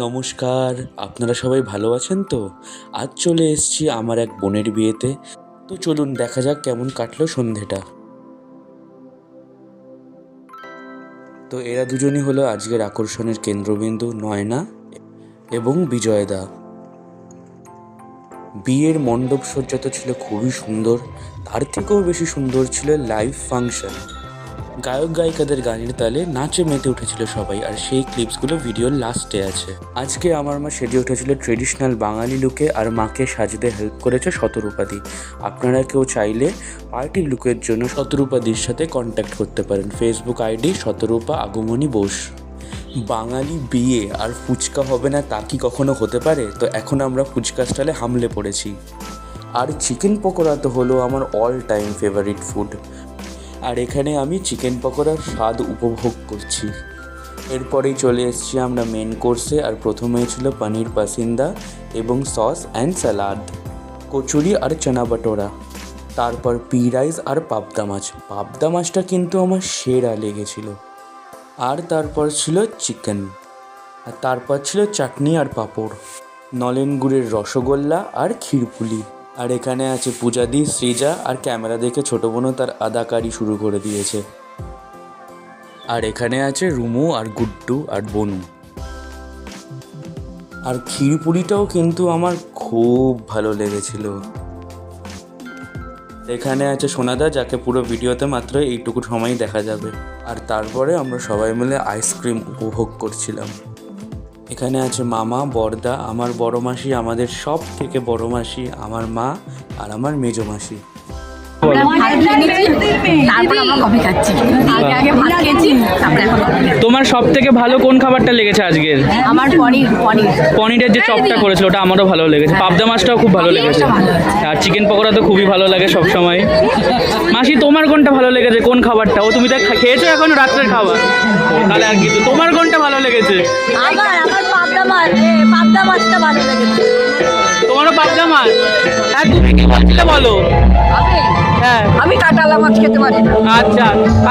নমস্কার, আপনারা সবাই ভালো আছেন তো? আজ চলে এসছি আমার এক বোনের বিয়েতে। তো চলুন দেখা যাক কেমন কাটলো সন্ধেটা। তো এরা দুজনই হলো আজকের আকর্ষণের কেন্দ্রবিন্দু, নয়না এবং বিজয়দা। বিয়ের মণ্ডপ সজ্জা তো ছিল খুবই সুন্দর, তার থেকেও বেশি সুন্দর ছিল লাইভ ফাংশন গায়ক গায়িকাদের গানের তালে নাচে মেতে উঠেছিল সবাই, আর সেই ক্লিপসগুলো ভিডিওর লাস্টে আছে। আজকে আমার মা সেজে উঠেছিল ট্রেডিশনাল বাঙালি লুকে আর মাকে সাজতে হেল্প করেছে শতরূপাদি। আপনারা কেউ চাইলে পার্টি লুকের জন্য শতরূপাদির সাথে কন্ট্যাক্ট করতে পারেন। ফেসবুক আইডি শতরূপা আগমনী বোস। বাঙালি বিয়ে, আর ফুচকা হবে না তা কি কখনো হতে পারে? তো এখন আমরা ফুচকা স্টাইলে হামলে পড়েছি। আর চিকেন পকোড়া তো হলো আমার অল টাইম ফেভারিট ফুড আর এখানে আমি চিকেন পকোড়ার স্বাদ উপভোগ করছি। এরপরেই চলে এসেছি আমরা মেন কোর্সে আর প্রথমে ছিল পনির পাসিন্দা এবং সস অ্যান্ড স্যালাড কচুরি আর চানা বাটোরা, তারপর পি রাইস আর পাবদা মাছ। পাবদা মাছটা কিন্তু আমার সেরা লেগেছিল। আর তারপর ছিল চিকেন আর তারপর ছিল চাটনি আর পাঁপড়, নলেন গুড়ের রসগোল্লা আর ক্ষীরপুলি। আর এখানে আছে পূজাদি সৃজা আর ক্যামেরা দেখে ছোট বোনও তার আদাকারি শুরু করে দিয়েছে। আর এখানে আছে রুমু আর গুড্ডু আর বনু। আর ক্ষীরপুলিটাও কিন্তু আমার খুব ভালো লেগেছিল। এখানে আছে সোনাদা, যাকে পুরো ভিডিওতে মাত্র এইটুকু সময় দেখা যাবে। আর তারপরে আমরা সবাই মিলে আইসক্রিম উপভোগ করছিলাম। এখানে আছে মামা বর্দা আমার বড় মাসি, আমাদের সব থেকে বড় মাসি, আমার মা আর আমার মেজ মাসি। তোমার সব থেকে ভালো কোন খাবারটা লেগেছে আজকের? আমার পনির পনির। পনিরের যে চপটা করেছিল ওটা আমারও ভালো লেগেছে। পাবদা মাছটাও খুব ভালো লেগেছে। আর চিকেন পকোড়া তো খুবই ভালো লাগে সব সময় মাসি তোমার কোনটা ভালো লেগেছে? কোন খাবারটা? ও তুমি তো খেয়েছো এখন রাত্রের খাবার? তাহলে আর কিছু তোমার কোনটা ভালো লেগেছে? আমার আমার পাবদা মাছ পাবদা মাছটা ভালো লেগেছে। তোমারও পাবদা মাছ? হ্যাঁ তুমি কি বলছিলে বলো? আমি হ্যাঁ। আমি কাটালা মাছ খেতে পারি না। আচ্ছা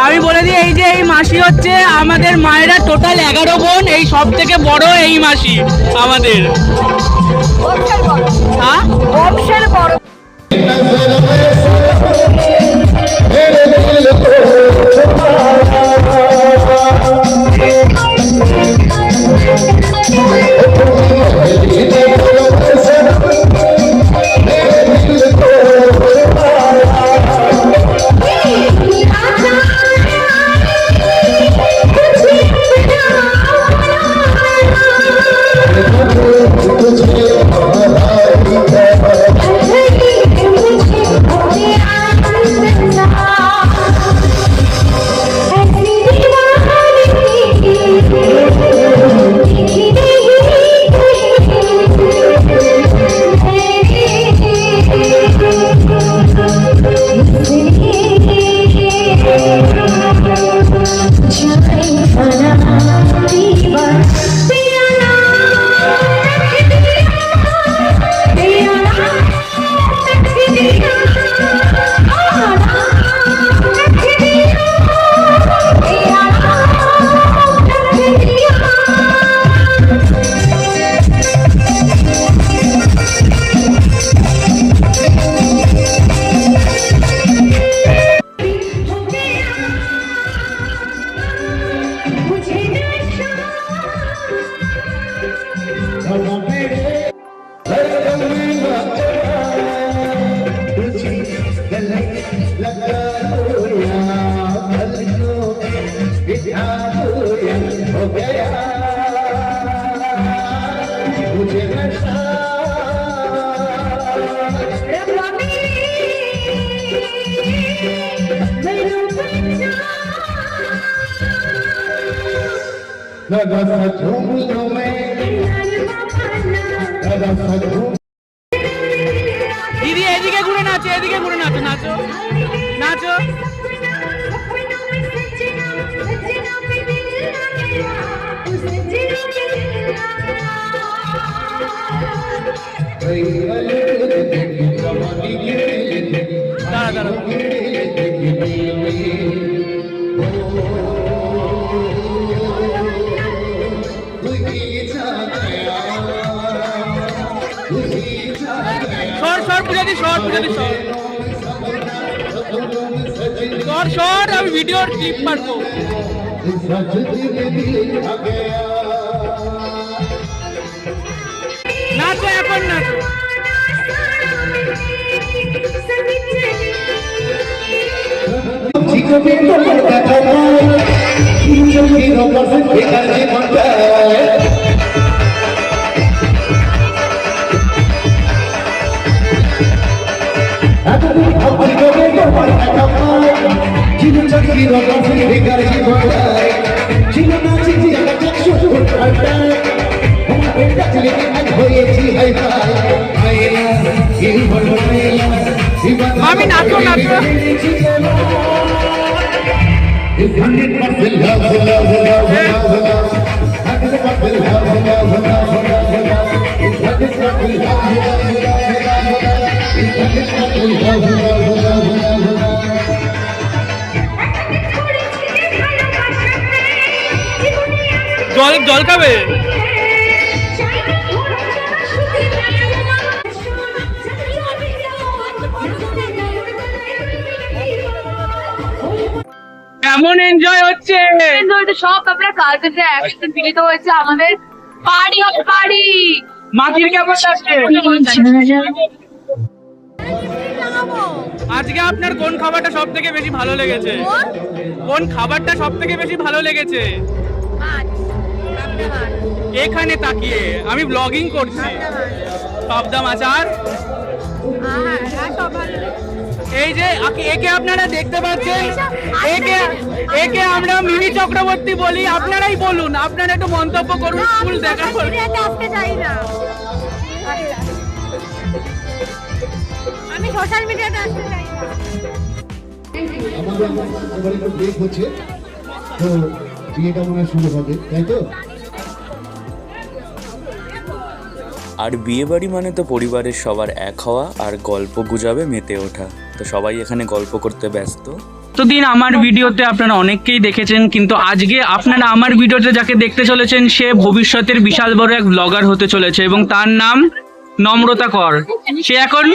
আমি বলে দিই এই যে এই মাসি হচ্ছে আমাদের মায়েরা টোটাল এগারো বোন এই সব থেকে বড় এই মাসি আমাদের। বংশের বড়। হ্যাঁ বংশের বড় দিদি এদিকে ঘুরে নাচো এদিকে ঘুরে নাচো নাচো নাচো দাঁড়া দাঁড়া পূজাদি শর্ট শর্ট শর্ট আমি ভিডিওর ক্লিপ পারব নাচো এখন নাচো। জীবনটায় এতদিন মামি, নাচো, নাচো। Hundred percent love, love, love, love, love. Hundred percent love, love, love, জল জল খাবে? কেমন এনজয় হচ্ছে? তো সব আমরা কালকে যে একসাথে মিলিত হয়েছে আমাদের। পার্টি পার্টি মাটির কেমন লাগছে? আজকে আপনার কোন খাবারটা সব থেকে বেশি ভালো লেগেছে? কোন? খাবারটা সব থেকে বেশি ভালো লেগেছে? এখানে তাকিয়ে আমি ব্লগিং করছি। পাবদা মাছ আর এই যে একে আপনারা দেখতে পাচ্ছেন? একে একে আমরা মিনি চক্রবর্তী বলি। আপনারাই বলুন আপনারা একটু মন্তব্য করুন ফুল দেখা করুন। আমি সোশ্যাল মিডিয়াতে আসতে চাই আমাদের এবার একটু ব্রেক হচ্ছে তো বিয়েটা মনে হয় শুরু হবে তাই তো? আর বিয়েবাড়ি মানে তো পরিবারের সবার এক হওয়া আর গল্প গুজাবে মেতে ওঠা। তো সবাই এখানে গল্প করতে ব্যস্ত। তো দিন আমার ভিডিওতে আপনারা অনেককেই দেখেছেন, কিন্তু আজকে আপনারা আমার ভিডিওতে যাকে দেখতে চলেছেন, সে ভবিষ্যতের বিশাল বড় এক ব্লগার হতে চলেছে এবং তার নাম নম্রতা কর। সে এখন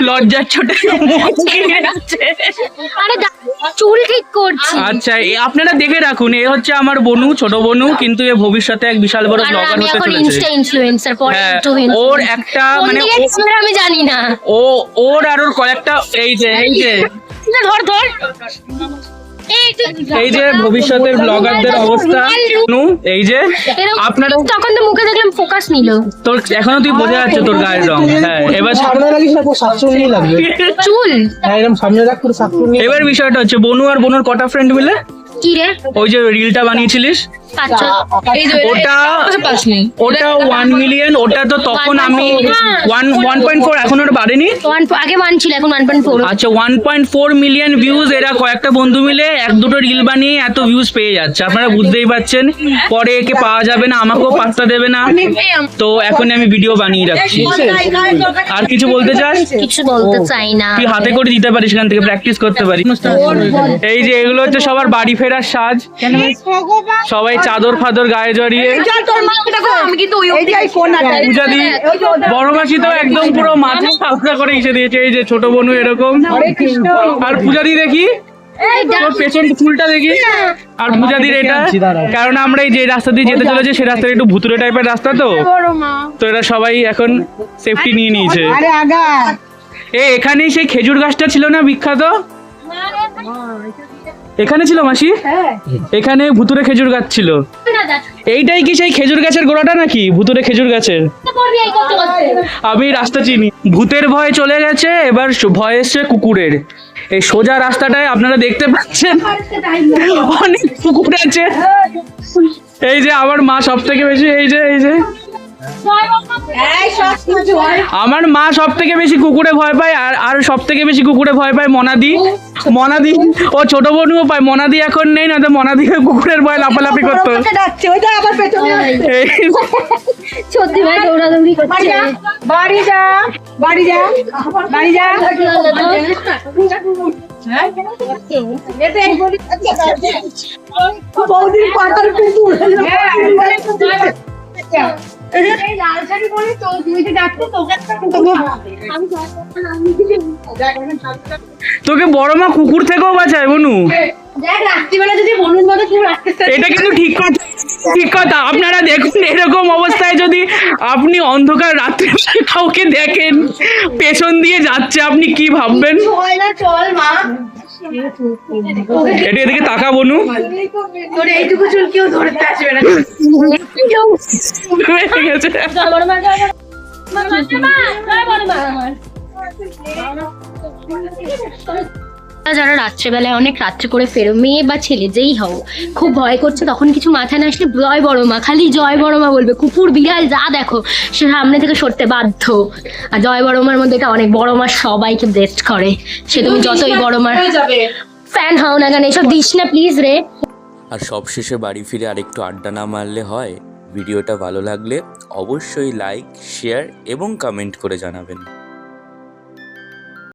লজ্জার ছোটে চুল ঠিক করছি। আচ্ছা আপনারা দেখে রাখুন এ হচ্ছে আমার বনু ছোট বনু কিন্তু এ ভবিষ্যতে এক বিশাল বড় ব্লগার হতে চলেছে। হ্যাঁ, ইনফ্লুয়েন্সার ওর একটা মানে আমি জানি না। ও ওর আর ওর কয়েকটা এই যে এই যে। ধর ধর। এই যে ভবিষ্যতের ব্লগারদের অবস্থা নু, এই যে আপনারা তখন তো মুখে দেখলাম ফোকাস নিল। তোর এখনও তুই বোঝা যাচ্ছে তোর গায়ের রং। হ্যাঁ এবার সামনে লাগিস না পুরো লাগবে। চুল। হ্যাঁ এরকম সামনে রাখ পুরো এবার বিষয়টা হচ্ছে বনু আর বনুর কটা ফ্রেন্ড মিলে? কি রে? ওই যে রিলটা বানিয়েছিলিস? পাঁচ ওটা ওটা ওয়ান মিলিয়ন ওটা তো তখন আমি ওয়ান ওয়ান পয়েন্ট ফোর এখন ওটা বাড়েনি? আগে ওয়ান ছিল এখন ওয়ান পয়েন্ট ফোর আচ্ছা one point four million views এরা কয়েকটা বন্ধু মিলে এক দুটো রিল বানিয়ে এত ভিউজ পেয়ে যাচ্ছে। আপনারা বুঝতেই পারছেন পরে একে পাওয়া যাবে না আমাকেও পাত্তা দেবে না। তো এখন আমি ভিডিও বানিয়ে রাখছি। আর কিছু বলতে চাস? কিছু বলতে চাই না। তুই হাতে করে দিতে পারিস এখান থেকে প্র্যাকটিস করতে পারিস। এই যে এগুলো হচ্ছে সবার বাড়ি ফেরার সাজ। সবাই চাদর ফাদর গায়ে জড়িয়ে। পূজা দি বড় মাসি তো একদম পুরো মাথা সাজা করে এসে দিয়েছে এই যে ছোট বোনু এরকম। আর পূজা দি দেখি তোর পেছন ফুলটা দেখি। আর পূজা দির এটা কারণ আমরা এই যে রাস্তা দিয়ে যেতে চলেছে সেই রাস্তাটা একটু ভুতুরে টাইপের রাস্তা তো। তো এরা সবাই এখন সেফটি নিয়ে নিয়েছে। এ এখানেই সেই খেজুর গাছটা ছিল না বিখ্যাত? এখানে ছিল মাসি? এখানে ভুতুরে খেজুর গাছ ছিল। এইটাই কি সেই খেজুর গাছের গোড়াটা নাকি? ভুতুরে খেজুর গাছের? আমি রাস্তা চিনি। ভূতের ভয় চলে গেছে এবার ভয় এসছে কুকুরের। এই সোজা রাস্তাটায় আপনারা দেখতে পাচ্ছেন অনেক কুকুর আছে। এই যে আমার মা সব থেকে বেশি এই যে এই যে। আমার মা সব থেকে বেশি কুকুরে ভয় পায় আর আর সব থেকে বেশি কুকুরে ভয় পায় মনাদি। মনাদি ও ছোট বোনও পায়। মনাদি এখন নেই না তো মনাদি কুকুরের ভয় লাফালাফি করতো। সত্যি ভাই দৌড়াদৌড়ি করছে। বাড়ি যা বাড়ি যা বাড়ি যা বৌদির পাতার কুকুর তোকে তোকে বড় মা কুকুর থেকেও বাঁচায় বনু। দেখ রাত্রিবেলা যদি বলুন মতো কেউ রাখতে এটা কিন্তু ঠিক কথা ঠিক কথা। আপনারা দেখুন এরকম অবস্থায় যদি আপনি অন্ধকার রাত্রে কাউকে দেখেন পেছন দিয়ে যাচ্ছে আপনি কি ভাববেন? চল মা। এটা এদিকে তাকা বনু। তোর এইটুকু চুল কেউ ধরতে আসবে না। হয়ে গেছে যারা রাত্রেবেলায় অনেক রাত্রে করে ফেরো মেয়ে বা ছেলে যেই হও খুব ভয় করছে তখন কিছু মাথায় না আসলে জয় বড় মা খালি জয় বড় মা বলবে। কুকুর বিড়াল যা দেখো সে সামনে থেকে সরতে বাধ্য। আর জয় বড় মার মধ্যে এটা অনেক বড় মা সবাইকে বেস্ট করে। সে তুমি যতই বড় মার ফ্যান হও না কেন এসব দিস না প্লিজ রে। আর সবশেষে বাড়ি ফিরে আরেকটু আড্ডা না মারলে হয়। ভিডিওটা ভালো লাগলে অবশ্যই লাইক শেয়ার এবং কমেন্ট করে জানাবেন।